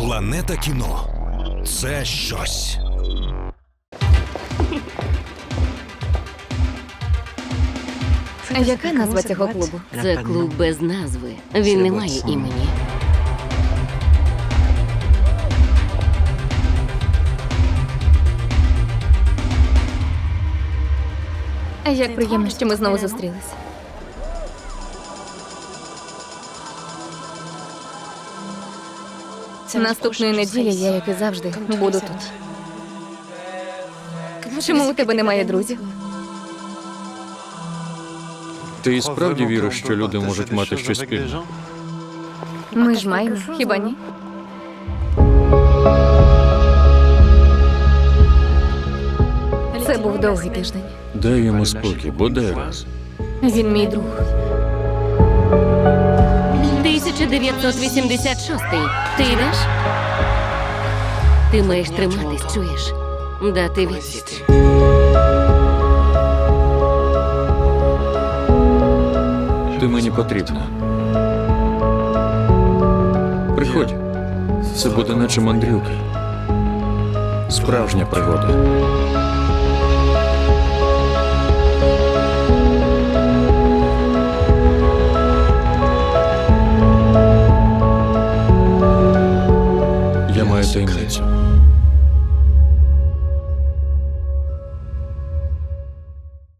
Планета кіно це щось. Яка назва цього клубу? Це клуб без назви. Він не має імені. Як приємно, що ми знову зустрілися. Наступної неділі я, як і завжди, буду тут. Чому у тебе немає друзів? Ти і справді віриш, що люди можуть мати щось спільне? Ми ж маємо, хіба ні? Це був довгий тиждень. Дай йому спокій, бодай раз. Він мій друг. 1986. Ти йдеш? Ти маєш триматись, чуєш? Дати відсіч. Ти мені потрібна. Приходь. Це буде наче мандрівка. Справжня пригода. tajemnicą.